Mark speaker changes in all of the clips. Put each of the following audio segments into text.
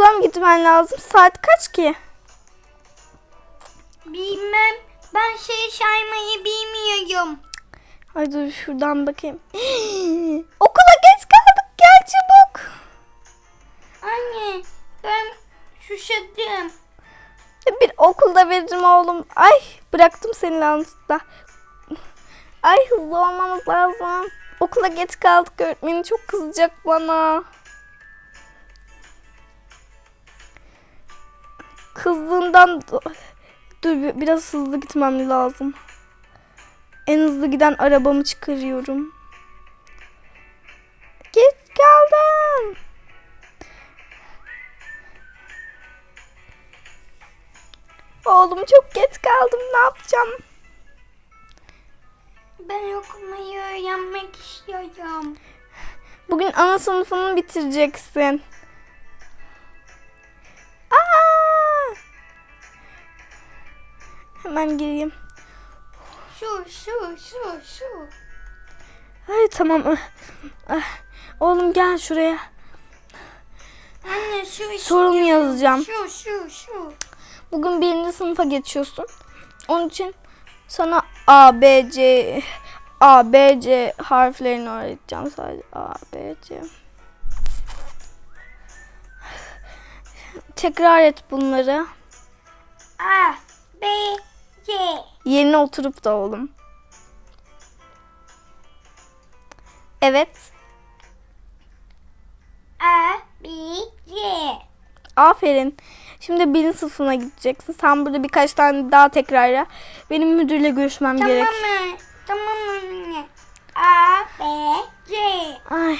Speaker 1: okula mı gitmen lazım? Saat kaç ki?
Speaker 2: Bilmem. Ben şey saymayı bilmiyorum.
Speaker 1: Ay dur şuradan bakayım. Okula geç kaldık. Gel çabuk.
Speaker 2: Anne ben susadım.
Speaker 1: Bir okulda veririm oğlum. Ay bıraktım seni lanetla. Ay hızlı olmamız lazım. Okula geç kaldık. Öğretmenim çok kızacak bana. Kızdığından dur bir- biraz hızlı gitmem lazım. En hızlı giden arabamı çıkarıyorum. Geç kaldım. Oğlum çok geç kaldım. Ne yapacağım?
Speaker 2: Ben okumayı öğrenmek istiyorum.
Speaker 1: Bugün ana sınıfını bitireceksin. Hemen gireyim.
Speaker 2: Şu şu şu şu.
Speaker 1: Ay tamam. Ah, ah. Oğlum gel şuraya.
Speaker 2: Anne şu
Speaker 1: Sorun yazacağım.
Speaker 2: Şu şu şu.
Speaker 1: Bugün birinci sınıfa geçiyorsun. Onun için sana A, B, C, A, B, C harflerini öğreteceğim sadece. A, B, C. Tekrar et bunları.
Speaker 2: A B.
Speaker 1: Yerine oturup da oğlum. Evet.
Speaker 2: A B C.
Speaker 1: Aferin. Şimdi birinci sınıfına gideceksin. Sen burada birkaç tane daha tekrarla. Benim müdürle görüşmem
Speaker 2: Tamam
Speaker 1: gerek.
Speaker 2: mı? Tamam anne. A B C.
Speaker 1: Ay.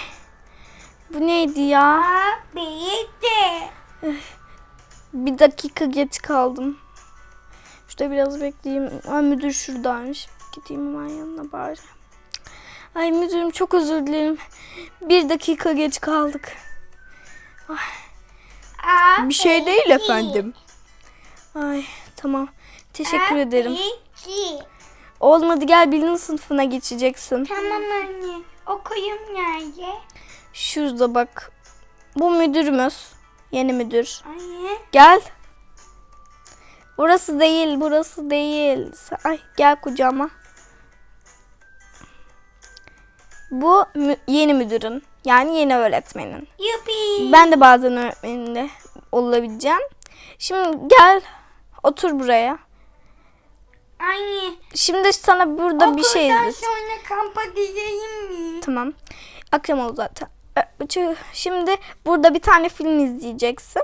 Speaker 1: Bu neydi ya?
Speaker 2: A B C.
Speaker 1: Bir dakika geç kaldım. Şurada biraz bekleyeyim. Ay müdür şuradaymış. Gideyim hemen yanına bari. Ay müdürüm çok özür dilerim. Bir dakika geç kaldık.
Speaker 2: A
Speaker 1: Bir şey değil efendim. Ay tamam. Teşekkür ederim. Hadi gel birinci sınıfına geçeceksin.
Speaker 2: Tamam anne. Okuyum nerede?
Speaker 1: Şurada bak. Bu müdürümüz. Yeni müdür.
Speaker 2: Anne.
Speaker 1: Gel. Burası değil, burası değil. Ay gel kucağıma. Bu mü- yeni müdürün. Yani yeni öğretmenin.
Speaker 2: Yuppie.
Speaker 1: Ben de bazen öğretmenin de olabileceğim. Şimdi gel otur buraya.
Speaker 2: Anne.
Speaker 1: Şimdi sana burada bir şey izlet.
Speaker 2: sonra kampa gidelim mi?
Speaker 1: Tamam. Akşam oldu zaten. Şimdi burada bir tane film izleyeceksin.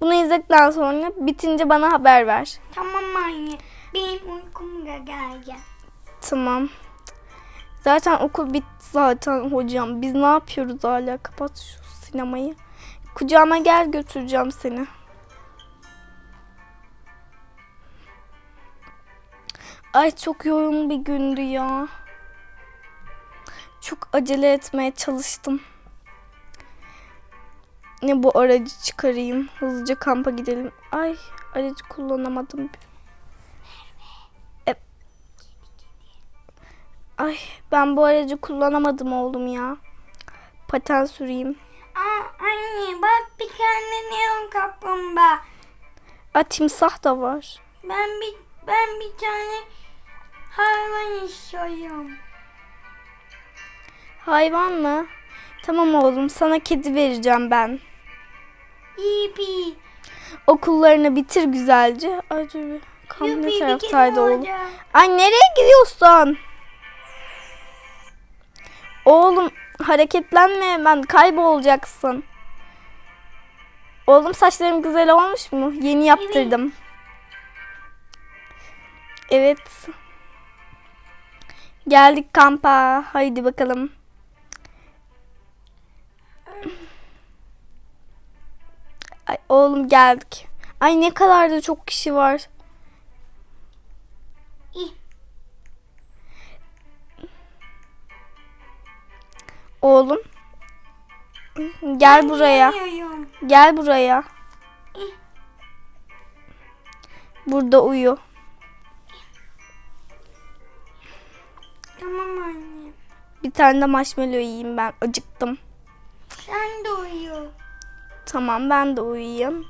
Speaker 1: Bunu izledikten sonra bitince bana haber ver.
Speaker 2: Tamam anne. Benim uykum da geldi.
Speaker 1: Tamam. Zaten okul bitti zaten hocam. Biz ne yapıyoruz hala? Kapat şu sinemayı. Kucağıma gel götüreceğim seni. Ay çok yoğun bir gündü ya. Çok acele etmeye çalıştım. Ne bu aracı çıkarayım. Hızlıca kampa gidelim. Ay aracı kullanamadım. E- Ay ben bu aracı kullanamadım oğlum ya. Paten süreyim.
Speaker 2: Aa, anne bak bir tane neon kaplumbağa.
Speaker 1: Aa timsah da var.
Speaker 2: Ben bir ben bir tane hayvan istiyorum.
Speaker 1: Hayvan mı? Tamam oğlum sana kedi vereceğim ben.
Speaker 2: Yipi.
Speaker 1: Okullarını bitir güzelce. Bir. Kamp ne taraftaydı oğlum? Ay nereye gidiyorsun? Oğlum hareketlenme hemen kaybolacaksın. Oğlum saçlarım güzel olmuş mu? Yeni yaptırdım. Evet. Geldik kampa. Haydi bakalım. Ay oğlum geldik. Ay ne kadar da çok kişi var.
Speaker 2: İh.
Speaker 1: Oğlum. Gel buraya. Gel buraya. Burada uyu.
Speaker 2: Tamam anne.
Speaker 1: Bir tane de marshmallow yiyeyim ben. Acıktım.
Speaker 2: Sen de uyu.
Speaker 1: Tamam ben de uyuyayım.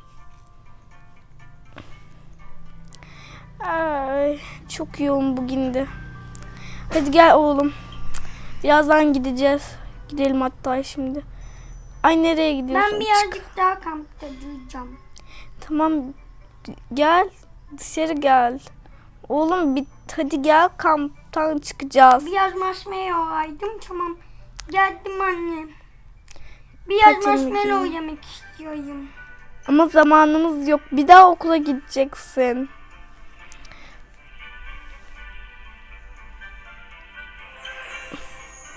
Speaker 1: Ay, çok yoğun bugün de. Hadi gel oğlum. Birazdan gideceğiz. Gidelim hatta şimdi. Ay nereye gidiyorsun?
Speaker 2: Ben
Speaker 1: Çık.
Speaker 2: birazcık daha kampta duracağım.
Speaker 1: Tamam gel dışarı gel. Oğlum bir hadi gel kamptan çıkacağız.
Speaker 2: Biraz marshmallow aydım tamam. Geldim anne. Biraz
Speaker 1: Patini
Speaker 2: marshmallow yemek istiyorum.
Speaker 1: Ama zamanımız yok. Bir daha okula gideceksin.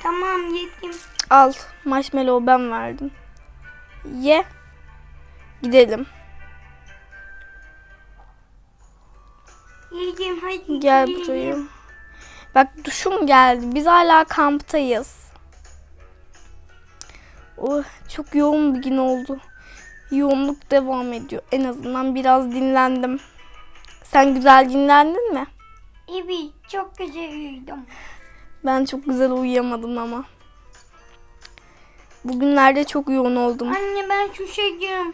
Speaker 2: Tamam yedim.
Speaker 1: Al marshmallow ben verdim. Ye. Gidelim.
Speaker 2: Yedim hadi.
Speaker 1: Gel
Speaker 2: gidelim.
Speaker 1: buraya. Bak duşum geldi. Biz hala kamptayız. Oh, çok yoğun bir gün oldu. Yoğunluk devam ediyor. En azından biraz dinlendim. Sen güzel dinlendin mi?
Speaker 2: Evet çok güzel uyudum.
Speaker 1: Ben çok güzel uyuyamadım ama. Bugünlerde çok yoğun oldum.
Speaker 2: Anne ben susadım.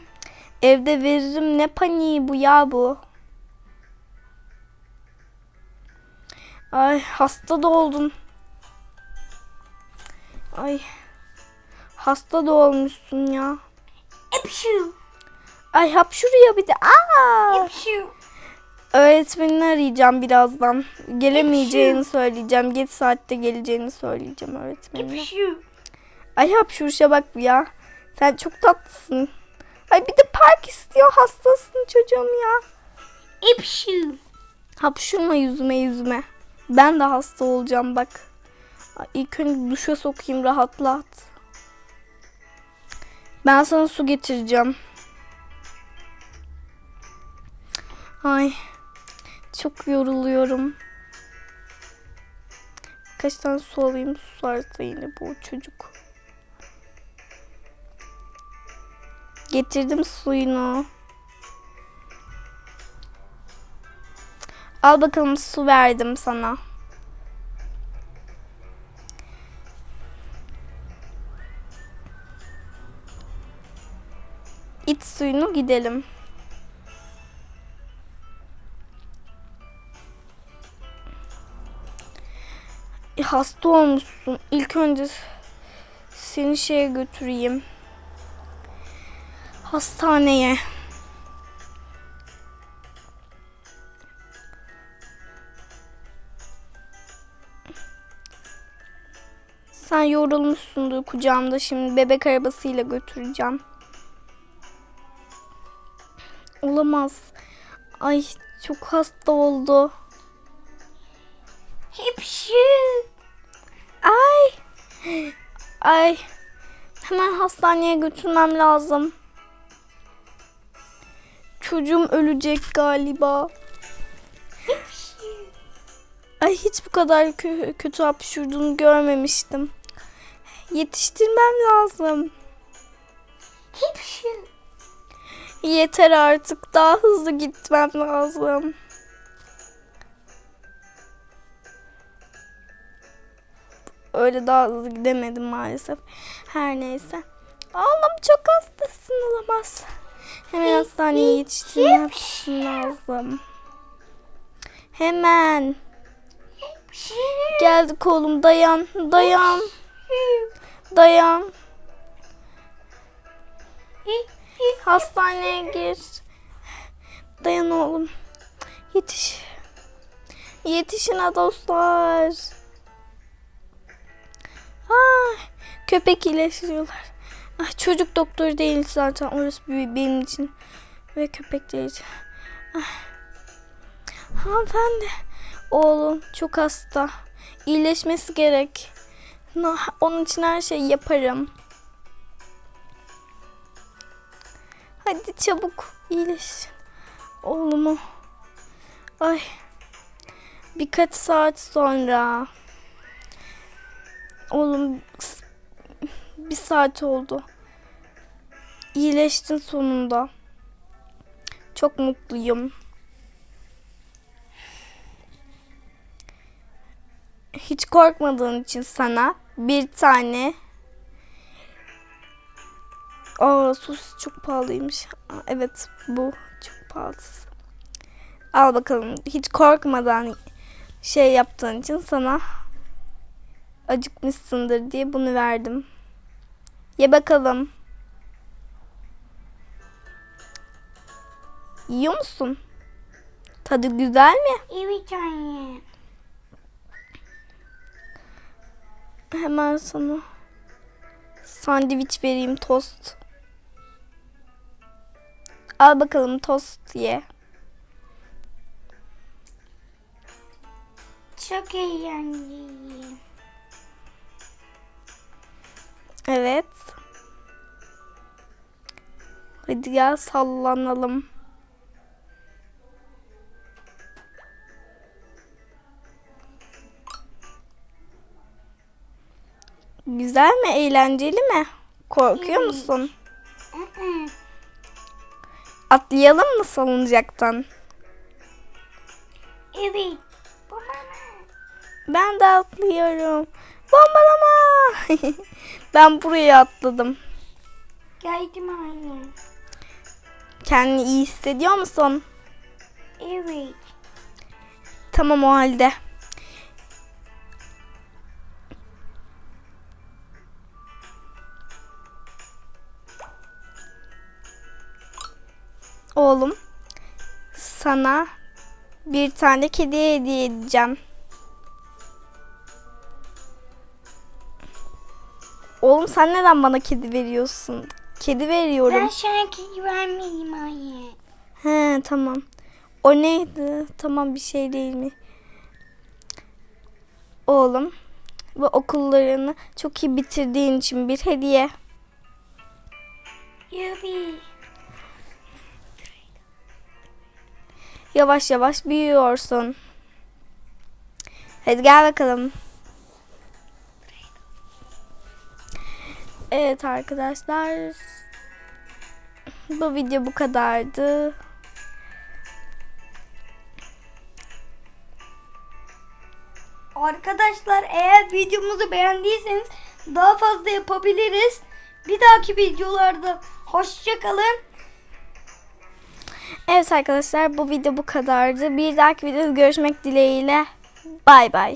Speaker 1: Evde veririm ne paniği bu ya bu. Ay hasta da oldum. Ay hasta da olmuşsun ya.
Speaker 2: Epşu.
Speaker 1: Ay hapşuruyor bir de. Aa!
Speaker 2: Epşu.
Speaker 1: Öğretmenini arayacağım birazdan. Gelemeyeceğini söyleyeceğim. Geç saatte geleceğini söyleyeceğim öğretmenine.
Speaker 2: Epşu.
Speaker 1: Ay hapşuruşa bak ya. Sen çok tatlısın. Ay bir de park istiyor. Hastasın çocuğum ya.
Speaker 2: Epşu.
Speaker 1: Hapşurma yüzüme yüzüme. Ben de hasta olacağım bak. Ay, İlk önce duşa sokayım rahatlat. Ben sana su getireceğim. Ay çok yoruluyorum. Kaç tane su alayım susarsa yine bu çocuk. Getirdim suyunu. Al bakalım su verdim sana. İç suyunu gidelim. E, hasta olmuşsun. İlk önce seni şeye götüreyim. Hastaneye. Sen yorulmuşsundur kucağımda şimdi bebek arabasıyla götüreceğim. Olamaz. Ay çok hasta oldu.
Speaker 2: Epşu.
Speaker 1: Ay. Ay. Hemen hastaneye götürmem lazım. Çocuğum ölecek galiba. Ay hiç bu kadar kö- kötü hapşurduğunu görmemiştim. Yetiştirmem lazım.
Speaker 2: Epşu.
Speaker 1: Yeter artık. Daha hızlı gitmem lazım. Öyle daha hızlı gidemedim maalesef. Her neyse. Oğlum çok hastasın olamaz. Hemen hastaneye yetiştirmem lazım. Hemen.
Speaker 2: Epşu.
Speaker 1: Geldik oğlum dayan. Dayan. Dayan. Hastaneye gir. Dayan oğlum. Yetiş. Yetişin ha dostlar. Ay, köpek iyileştiriyorlar. Ay, çocuk doktoru değil zaten. Orası benim için. Ve köpek değil. Ay. Hanımefendi. Oğlum çok hasta. İyileşmesi gerek. Onun için her şeyi yaparım. Hadi çabuk iyileş. Oğlumu. Ay. Birkaç saat sonra. Oğlum bir saat oldu. İyileştin sonunda. Çok mutluyum. Hiç korkmadığın için sana bir tane Aa sus çok pahalıymış. Aa, evet bu çok pahalı. Al bakalım hiç korkmadan şey yaptığın için sana acıkmışsındır diye bunu verdim. Ye bakalım. Yiyor musun? Tadı güzel mi?
Speaker 2: Evet anne.
Speaker 1: Hemen sana sandviç vereyim tost. Al bakalım tost ye.
Speaker 2: Çok eğlenceli.
Speaker 1: Evet. Hadi gel sallanalım. Güzel mi? Eğlenceli mi? Korkuyor musun? Atlayalım mı salıncaktan?
Speaker 2: Evet. Baba.
Speaker 1: Ben de atlıyorum. Bombalama. ben buraya atladım.
Speaker 2: Geldim anne.
Speaker 1: Kendini iyi hissediyor musun?
Speaker 2: Evet.
Speaker 1: Tamam o halde. Oğlum, sana bir tane kedi hediye edeceğim. Oğlum sen neden bana kedi veriyorsun? Kedi veriyorum.
Speaker 2: Ben şarkı vermeyeyim anne.
Speaker 1: He tamam. O neydi? Tamam bir şey değil mi? Oğlum ve okullarını çok iyi bitirdiğin için bir hediye.
Speaker 2: Yubi.
Speaker 1: Yavaş yavaş büyüyorsun. Hadi gel bakalım. Evet arkadaşlar. Bu video bu kadardı.
Speaker 2: Arkadaşlar eğer videomuzu beğendiyseniz daha fazla yapabiliriz. Bir dahaki videolarda hoşçakalın.
Speaker 1: Evet arkadaşlar bu video bu kadardı. Bir dahaki videoda görüşmek dileğiyle. Bay bay.